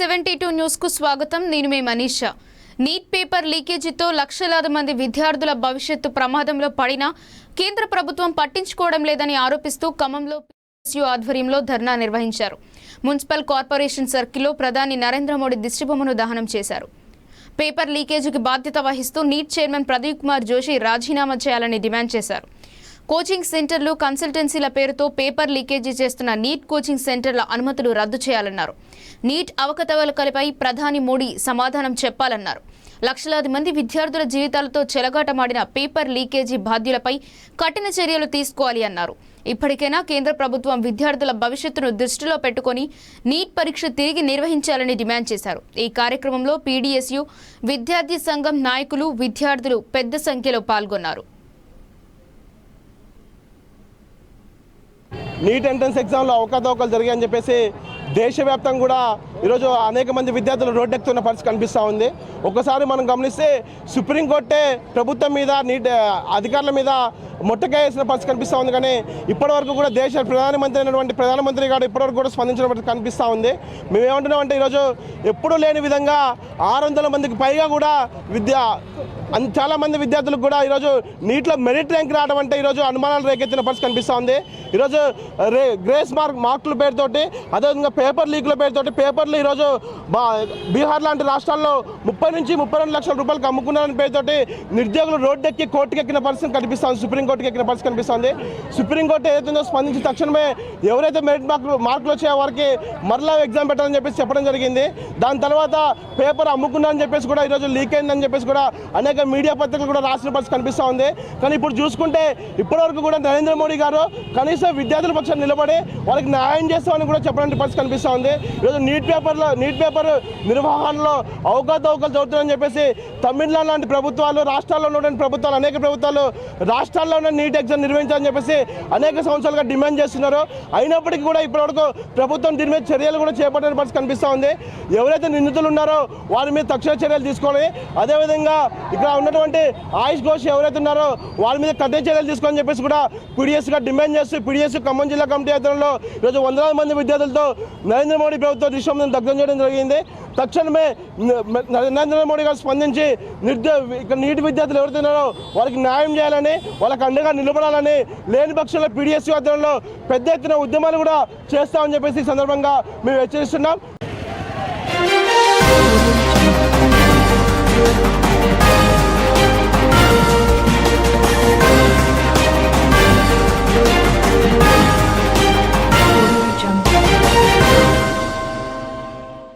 Seventy two న్యూస్కు స్వాగతం. నేను మీ మనీషా. నీట్ పేపర్ లీకేజీతో లక్షలాది మంది విద్యార్థుల భవిష్యత్తు ప్రమాదంలో పడినా కేంద్ర ప్రభుత్వం పట్టించుకోవడం లేదని ఆరోపిస్తూ ఖమ్మంలో పిఎస్యు ఆధ్వర్యంలో ధర్నా నిర్వహించారు. మున్సిపల్ కార్పొరేషన్ సర్కిల్లో ప్రధాని నరేంద్ర మోడీ దిష్టిబొమ్మను దహనం చేశారు. పేపర్ లీకేజీకి బాధ్యత వహిస్తూ నీట్ చైర్మన్ ప్రదీప్ కుమార్ జోషి రాజీనామా చేయాలని డిమాండ్ చేశారు. కోచింగ్ సెంటర్లు కన్సల్టెన్సీల పేరుతో పేపర్ లీకేజీ చేస్తున్న నీట్ కోచింగ్ సెంటర్ల అనుమతులు రద్దు చేయాలన్నారు. నీట్ అవకతవకలపై ప్రధాని మోడీ సమాధానం చెప్పాలన్నారు. లక్షలాది మంది విద్యార్థుల జీవితాలతో చెలగాటమాడిన పేపర్ లీకేజీ బాధ్యులపై కఠిన చర్యలు తీసుకోవాలి అన్నారు. ఇప్పటికైనా కేంద్ర ప్రభుత్వం విద్యార్థుల భవిష్యత్తును దృష్టిలో పెట్టుకొని నీట్ పరీక్ష తిరిగి నిర్వహించాలని డిమాండ్ చేశారు. ఈ కార్యక్రమంలో పీడీఎస్యు విద్యార్థి సంఘం నాయకులు విద్యార్థులు పెద్ద సంఖ్యలో పాల్గొన్నారు. నీట్ ఎంట్రన్స్ ఎగ్జామ్లో అవకతవకలు జరిగాయని చెప్పేసి దేశవ్యాప్తంగా కూడా ఈరోజు అనేక మంది విద్యార్థులు రోడ్డెక్కుతున్న పరిస్థితి కనిపిస్తూ ఉంది. ఒకసారి మనం గమనిస్తే సుప్రీంకోర్టే ప్రభుత్వం మీద నీట్ అధికారుల మీద మొట్టకాయ వేసిన పరిస్థితి కనిపిస్తూ ఉంది కానీ ఇప్పటివరకు కూడా దేశ ప్రధానమంత్రి అయినటువంటి ప్రధానమంత్రి గారు ఇప్పటివరకు కూడా స్పందించిన కనిపిస్తూ ఉంది. మేము ఏమంటున్నామంటే ఈరోజు ఎప్పుడూ లేని విధంగా ఆరు వందల మందికి పైగా కూడా విద్య అన్- చాలా మంది విద్యార్థులకు కూడా ఈరోజు నీటిలో మెరిట్ ర్యాంక్ రావడం అంటే ఈరోజు అనుమానాలు రేకెత్తిన పరిస్థితి కనిపిస్తూ ఉంది. ఈరోజు రే గ్రేస్ మార్క్ మార్కుల పేరుతోటి అదేవిధంగా పేపర్ లీకుల పేరుతోటి పేపర్లు ఈరోజు బా బీహార్ లాంటి రాష్ట్రాల్లో ముప్పై నుంచి ముప్పై రెండు లక్షల రూపాయలకు అమ్ముకున్నారని పేరుతోటి నిరుద్యోగులు రోడ్డెక్కి కోర్టుకెక్కిన పరిస్థితి కనిపిస్తుంది సుప్రీంకోర్టుకి ఎక్కిన పరిస్థితి కనిపిస్తుంది. సుప్రీంకోర్టు ఏదైతుందో స్పందించి తక్షణమే ఎవరైతే మెరిట్ మార్కులు మార్కులు వచ్చే వారికి మరలా ఎగ్జామ్ పెట్టాలని చెప్పేసి చెప్పడం జరిగింది. దాని తర్వాత పేపర్ అమ్ముకున్నారని చెప్పేసి కూడా ఈరోజు లీక్ అయిందని చెప్పేసి కూడా అనేక మీడియా పత్రికలు కూడా రాసిన పరిస్థితి కనిపిస్తూ ఉంది. కానీ ఇప్పుడు చూసుకుంటే ఇప్పటివరకు కూడా నరేంద్ర మోడీ గారు కనీసం విద్యార్థుల పక్షాన్ని నిలబడి వాళ్ళకి న్యాయం చేస్తామని కూడా చెప్పడానికి పరిస్థితి కనిపిస్తూ ఉంది. ఈరోజు నీట్ పేపర్లో నీట్ పేపర్ నిర్వహణలో అవకతవకలు జరుగుతుందని చెప్పేసి తమిళనాడు లాంటి ప్రభుత్వాలు రాష్ట్రాల్లో ఉన్నటువంటి ప్రభుత్వాలు అనేక ప్రభుత్వాలు రాష్ట్రాల్లో ఉన్న నీట్ ఎగ్జామ్ నిర్వహించాలని చెప్పేసి అనేక సంవత్సరాలుగా డిమాండ్ చేస్తున్నారు. అయినప్పటికీ కూడా ఇప్పటివరకు ప్రభుత్వం దీని మీద చర్యలు కూడా చేపట్టిన పరిస్థితి కనిపిస్తూ ఉంది. ఎవరైతే నిందితులు ఉన్నారో వారి మీద తక్షణ చర్యలు తీసుకోవాలి. అదేవిధంగా ఇక్కడ ఉన్నటువంటి ఆయుష్ ఘోష్ ఎవరైతే ఉన్నారో వాళ్ళ మీద కఠిన చర్యలు తీసుకోవాలని చెప్పేసి కూడా పీడిఎస్గా డిమాండ్ చేస్తూ పీడిఎస్ ఖమ్మం జిల్లా కమిటీ ఆధ్వర్యంలో ఈరోజు వందలాది మంది విద్యార్థులతో నరేంద్ర మోడీ ప్రభుత్వ దృశ్యం దగ్ధం చేయడం జరిగింది. తక్షణమే నరేంద్ర మోడీ గారు స్పందించి నిర్ద్యో ఇక్కడ నీటి విద్యార్థులు ఎవరైతే వాళ్ళకి న్యాయం చేయాలని వాళ్ళకి అండగా నిలబడాలని లేని పక్షంలో పీడిఎస్సీ ఆధ్వర్యంలో పెద్ద ఎత్తున ఉద్యమాలు కూడా చేస్తామని చెప్పేసి ఈ సందర్భంగా మేము హెచ్చరిస్తున్నాం.